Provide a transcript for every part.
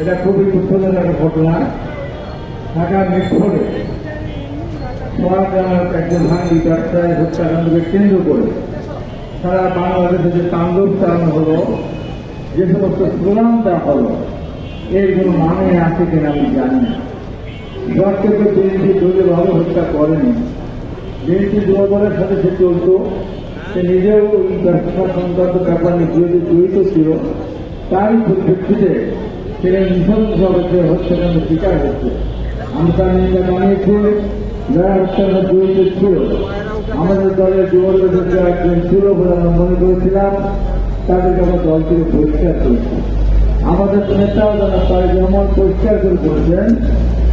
এটা খুবই দুঃখজনক ঘটনা। ঢাকার মেট্রোরে সোয়াগ্রামের একজন ভাঙি ব্যবসায়ী হত্যাকাণ্ডকে কেন্দ্র করে সারা বাংলাদেশে যে তাণ্ডব চালানো হলো, যে সমস্ত স্লোগান দেওয়া হলো, এর কোনো মানে আছে কিনা আমি জানি না। জজকে তো বিএনপি দলীয়ভাবে হত্যা করেনি। বিএনপি যুবদলের সাথে সে চলত, সে নিজেও ব্যবসা সংক্রান্ত ব্যাপার নিয়ে জড়িত ছিল। তারই পরিপ্রেক্ষিতে সেখানে নৃশংসভাবে হত্যাকাণ্ড শিকার হচ্ছে আমি তার নিন্দা জানিয়েছি, যারা হত্যাকাণ্ড জড়িত ছিল। আমাদের দলের যুবদলের যে একজন ছিল বলে আমরা মনে করেছিলাম, তাদেরকে আমরা দল থেকে পরিষ্কার করেছি। আমাদের নেতাও যারা তারা যেমন পরিষ্কার করে বলেছেন,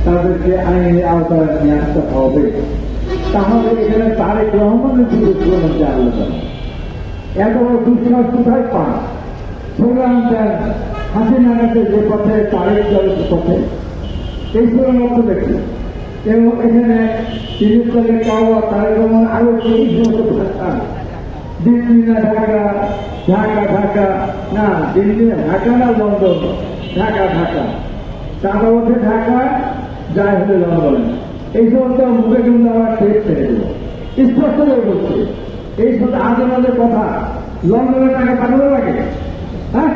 তাদেরকে আইনের আওতায় নিয়ে আসতে হবে। তাহলে এখানে তারেক রহমানের প্রমাণ আলোচনা এত বড় দুঃসাহস কোথায় পান? দেন হাসিনা গাছে যে পথে তারেক দলের পথে, এই প্রোগ্রাম অর্থ দেখি এবং এখানে তিরিশ তারিখে কাওয়া তারেক রহমান আরও চল্লিশ সমস্ত ভাষা দিল্লি না ঢাকা ঢাকা ঢাকা, না, দিল্লি ঢাকা না লন্ডন, ঢাকা ঢাকা। টাকা ওঠে ঢাকা যায় হলে লন্ডন। এই সমস্ত মুখে কিন্তু আমার টেপ ছেড়ে দেব স্পষ্ট হয়ে বলছে, এই সমস্ত আজে মাঝে কথা, লন্ডনে টাকা পাঠানো লাগে হ্যাঁ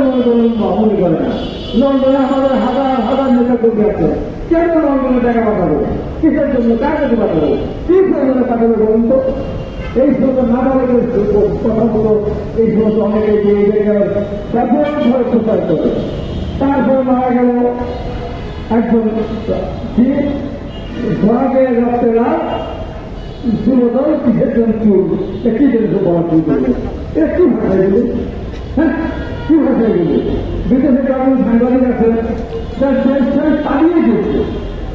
মনে মনে করে না লন্ডনে আমাদের হাজার হাজার নেতা কর্মী আছে কেন লন্ডনে টাকা পাঠাবো কিসের জন্য কার কাছে পাঠাবো কি প্রয়োজনে পাঠাবো বলুন তো এই সমস্ত নাবালকের কথাগুলো এই সমস্ত অনেকে ব্যাপকভাবে প্রচার করে তারপর মারা গেল একজন কি সোহাগে রক্তে লাভ যুবদল কিসের জন্য চুল এ কি জন্য বলা চুল কি ভাষায় গেলে হ্যাঁ কি ভাষায় গেলে বিদেশে কেমন সাংবাদিক আছে, তার দেশ ছেড়ে পালিয়ে গেছে।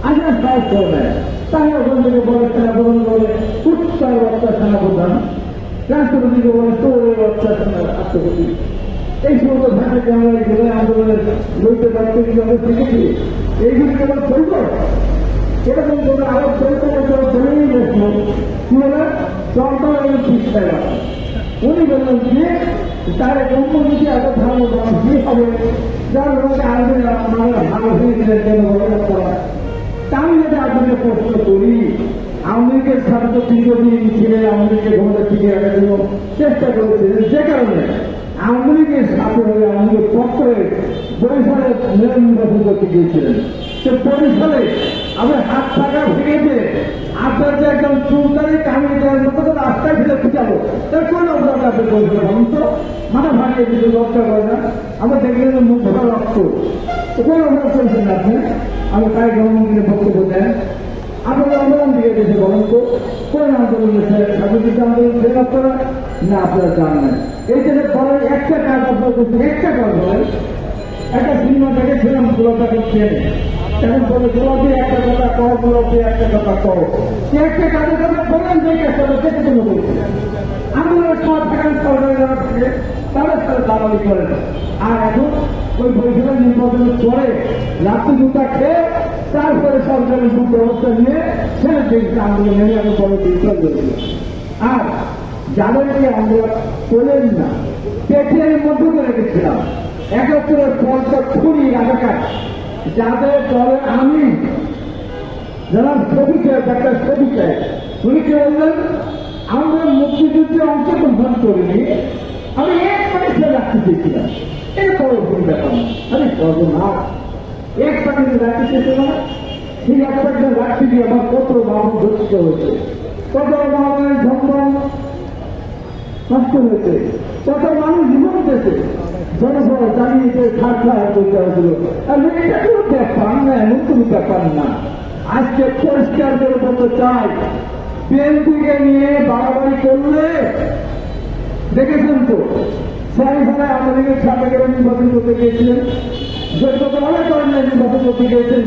আজ আর সাহস করে নেয় তাই ওখান থেকে বলে সেনাপ্রধান বলে উত্তর বাচ্চা সেনাপ্রধান রাষ্ট্রপতিকে বলে, তোর বাচ্চা রাষ্ট্রপতি। এই সমস্ত এই জেলায় আন্দোলনের লইতে পারতে কিন্তু আমরা শিখেছি? এইগুলি কেবল চলব এরকম কোন আরও চলতে চলেই গেছিল কি হলো? এবং শিক্ষায় উনি বললেন যে তার কম্পোজিটি এত ভালো কি হবে? যার মধ্যে আরবে আমরা ভালো হয়ে গেলে তাই যদি আপনাকে প্রশ্ন করি আওয়ামী তো দীর্ঘদিন ছিলেন আওয়ামী লীগের টিকে রাখার জন্য চেষ্টা করেছিলেন, যে কারণে আওয়ামী লীগের সাথে হয়ে আওয়ামী লীগের বরিশালে নির্বাচন করতে গিয়েছিলেন সে বরিশালে আমার হাত টাকা ভেঙেছে আপনার যে একদম চুলদারি কাহিনী দেওয়ার মতো তো রাস্তায় ফেলে খুঁজাবো, তার কোন অবদান আপনি বলছেন বলুন তো মাথা ভাঙিয়ে দিতে লক্ষ্য করে না। আমরা দেখলেন মুখ ভরা রক্ত। তো কোন অবদান করেছেন আপনি? আমি তাই গণমন্ত্রীর বক্তব্য দেন। আপনারা আন্দোলন দিয়ে দিয়েছে বলুন তো কোন আন্দোলন স্বাধীনতা আন্দোলন আপনারা না, আপনারা জান এই যে বলেন একটা কাজ আপনার করছেন। একটা কাজ বলেন। একটা সিনেমা দেখেছিলাম, গোলাপটা করছেন এখন সরকারি যারা খেয়ে তারপরে সরকারের সব ব্যবস্থা নিয়ে ছেলে দেখছে আন্দোলন আমি করেছিল আর যাদেরকে আমরা তোলেন না। পেটিএমের মধ্যে রেখেছিলাম। একত্রে পঞ্চাশ কুড়ি এলাকার যাদের দলে আমি যারা ছবি চাই ডাক্তার ছবি চাই উনি কি বললেন আমরা মুক্তিযুদ্ধে অংশগ্রহণ করিনি। আমি এক পয়সা রাখতে চেয়েছিলাম। এটা বড় ভুল ব্যাপার। আরে বড় না। এক প্যাকেটে রাখতে চেয়েছিল না ঠিক এক প্যাকেটে রাখতে গিয়ে আমার কত বাবু ধরিত হয়েছে। কত বাবুর ধর্ম নষ্ট হয়েছে। কত মানুষ জীবন পেয়েছে জনসভা খাট খাওয়া করতে হয়েছিল। তাহলে এটা ব্যাপার না, এমন কোনো ব্যাপার না। আজকে পরিষ্কার করে বলতে চাই নিয়ে বাড়াবাড়ি করলে, দেখেছেন তো আমাদেরকে সাথে করে নির্বাচন করতে গিয়েছিলেন। অনেক অনেক নির্বাচন করতে গিয়েছেন